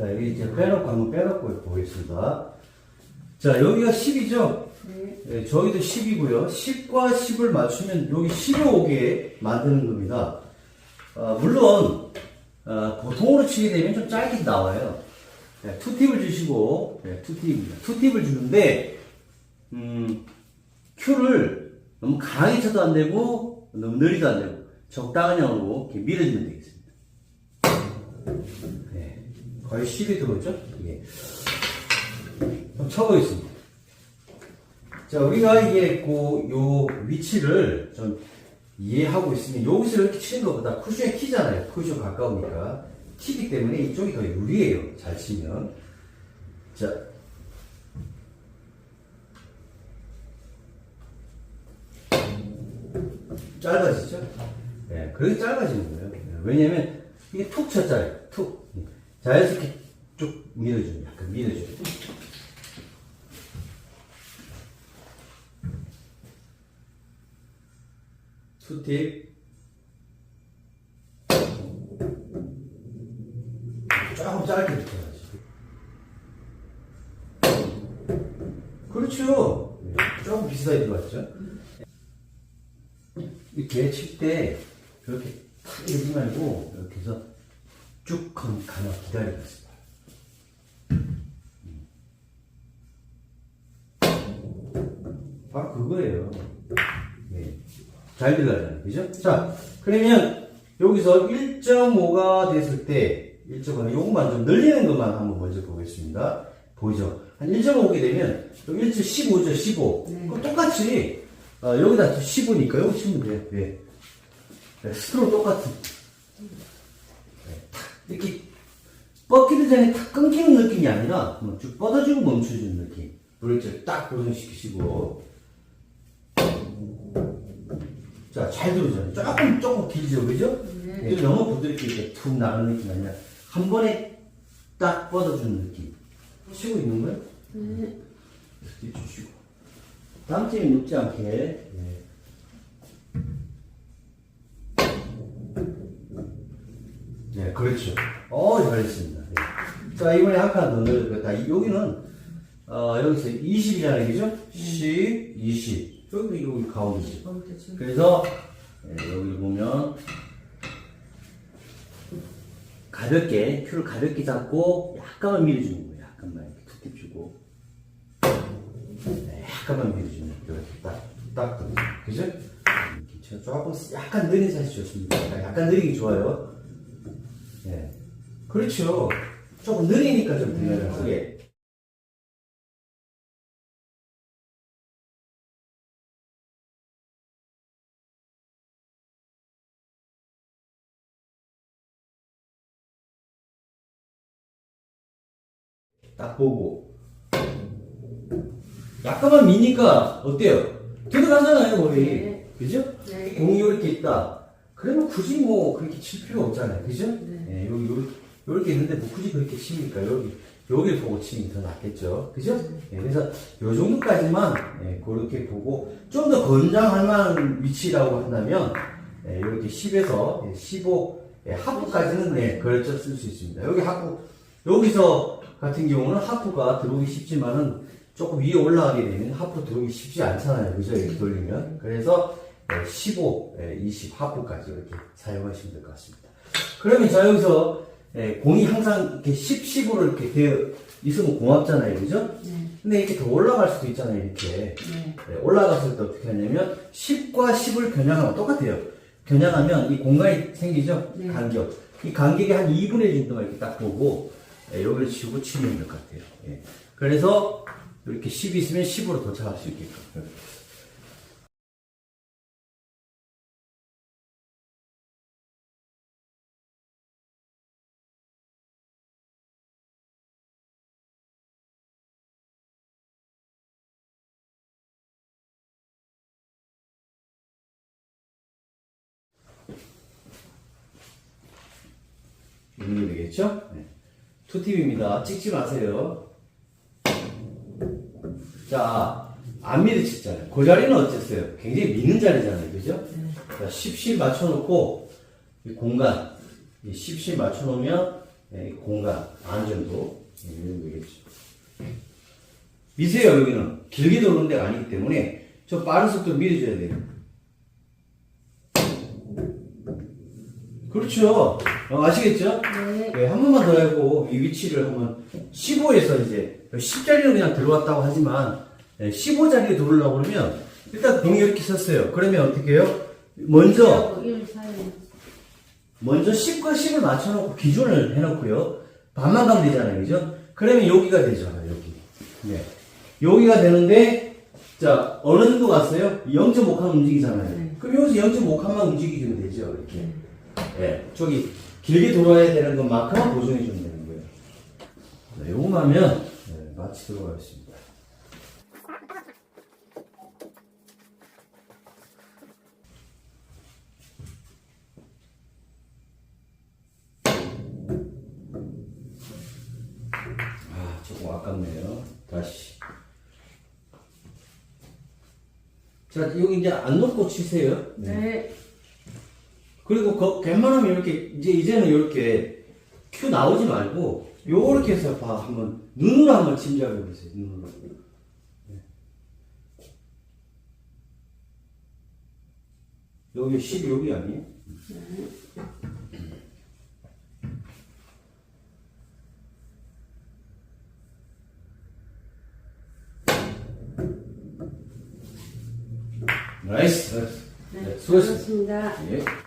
자, 여기 이제 빼놓고 한번 빼놓고 보겠습니다. 자, 여기가 10이죠? 네. 예, 저기도 10이고요. 10과 10을 맞추면 여기 10이 오게 만드는 겁니다. 아, 물론 아, 보통으로 치게 되면 좀 짧게 나와요. 네, 투팁을 주시고 네, 투팁입니다. 투팁을 주는데 음, 큐를 너무 강하게 쳐도 안 되고 너무 느리도 안 되고 적당한 양으로 이렇게 밀어주면 되겠습니다. 네, 거의 10이 들어오죠? 예. 좀 쳐보겠습니다. 자, 우리가 이게 그, 요 위치를 좀 이해하고 있으면 여기서 이렇게 치는 것보다 쿠션에 키잖아요. 쿠션 가까우니까. 키기 때문에 이쪽이 더 유리해요. 잘 치면. 자. 짧아지죠? 네, 그렇게 짧아지는 거예요. 네, 왜냐면 이게 툭 쳤잖아요. 툭. 자연스럽게 쭉 밀어줘요. 약간 밀어줘요. 투팁 조금 짧게 붙여야지 그렇죠 조금 비슷하게 들어갔죠 이렇게 칠 때 이렇게 탁 이러지 말고 이렇게 해서 쭉 가- 가만 기다리고 있어요 바로 그거예요 네. 잘 들어가잖아요. 그죠? 자, 그러면 여기서 1.5가 됐을 때, 1.5는 요것만 좀 늘리는 것만 한번 먼저 보겠습니다. 보이죠? 한 1.5게 되면, 여기 1.15죠, 15. 네. 그럼 똑같이, 어, 여기다 15니까 여기 치면 돼요. 예. 네, 스트로 똑같은. 네, 탁, 이렇게, 뻗기도 전에 탁 끊기는 느낌이 아니라, 뭐쭉 뻗어주고 멈춰주는 느낌. 브레이크를 딱 고정시키시고, 자, 잘 들어오잖아요. 조금, 조금 길죠, 그죠? 네. 이게 너무 부드럽게 이렇게 툭 나는 느낌이 아니라, 한 번에 딱 뻗어주는 느낌. 치고 있는 거예요? 네. 이렇게 주시고. 다음 점이 눕지 않게. 네. 네, 그렇죠. 어, 잘했습니다. 네. 자, 이번에 한칸더 늘렸다. 여기는, 어, 여기서 20이잖아요, 그죠? 10, 20. 여기, 여기 가운데죠. 가운데 좀. 그래서 예, 여기 보면 가볍게 큐를 가볍게 잡고 약간만 밀어주는 거예요. 약간만 이렇게 툭툭 주고 네, 약간만 밀어주는 이렇게 딱 딱 그죠? 이렇게 쳐. 조금 약간 느린 사실 좋습니다. 약간 느리기 좋아요. 네, 그렇죠. 조금 느리니까 좀 들려요. 그게. 딱 보고 약간만 미니까 어때요? 들어가잖아요 머리 네. 그죠? 네. 공이 이렇게 있다 그러면 굳이 뭐 그렇게 칠 필요 없잖아요 그죠? 네. 네, 여기 요 렇게, 요렇게 있는데 뭐 굳이 그렇게 칩니까 여기 여기를 보고 게더 낫겠죠 그죠? 네, 그래서 요 정도까지만 네, 그렇게 보고 좀더 건장할 만한 위치라고 한다면 네, 이렇게 10에서 15 네, 하프까지는 네, 걸쳐 쓸 수 있습니다 여기 하프 여기서 같은 경우는 하프가 들어오기 쉽지만은 조금 위에 올라가게 되면 하프 들어오기 쉽지 않잖아요. 그죠? 이렇게 돌리면. 그래서 15, 20 하프까지 이렇게 사용하시면 될 것 같습니다. 그러면 자, 여기서 예, 공이 항상 이렇게 10, 10으로 이렇게 되어 있으면 고맙잖아요. 그죠? 네. 근데 이렇게 더 올라갈 수도 있잖아요. 이렇게. 네. 네, 올라갔을 때 어떻게 하냐면 10과 10을 겨냥하면 똑같아요. 겨냥하면 이 공간이 생기죠? 네. 간격. 이 간격이 한 2분의 1 정도만 이렇게 딱 보고 예, 여기를 치고 치면 될 것 같아요. 예. 그래서 이렇게 10이 있으면 10으로 도착할 수 있게끔. 이런 게 되겠죠? 네. 투팁입니다. 찍지 마세요. 자, 안 밀어쳤잖아요. 그 자리는 어땠어요? 굉장히 미는 자리잖아요. 그죠? 자, 10실 맞춰놓고, 이 공간, 이 10실 맞춰놓으면, 예, 공간, 안 정도 예, 이런 거겠죠. 미세요 여기는 길게 도는 데가 아니기 때문에 저 빠른 속도로 밀어줘야 돼요. 그렇죠. 어, 아시겠죠? 네. 네, 한 번만 더 해보고 이 위치를 한번 15에서 이제 10자리로 그냥 들어왔다고 하지만 15자리에 들어오려고 그러면 일단 공이 이렇게 섰어요. 그러면 어떻게 해요? 먼저 1 사이에. 먼저 10과 10을 맞춰놓고 기준을 해놓고요. 반만 가면 되잖아요. 그죠? 그러면 여기가 되죠. 여기. 네. 여기가 되는데, 자, 어느 정도 갔어요? 0.5칸 움직이잖아요. 네. 그럼 여기서 0.5칸만 움직이면 되죠. 이렇게. 네. 저기, 길게 돌아야 되는 것만큼만 보존해주면 되는 거예요. 네, 요거만 하면, 네, 마치도록 하겠습니다. 아, 조금 아깝네요. 다시. 자, 여기 이제 안 놓고 치세요. 네. 그리고 그, 웬만하면 이렇게, 이제, 이제는 이렇게 큐 나오지 말고, 요렇게 해서 봐. 한번, 눈으로 한번 침착해 보세요. 눈으로. 네. 여기 10 여기 아니에요? 나이스. 나이스. 네. 네, 수고하셨습니다. 수고하셨습니다. 예.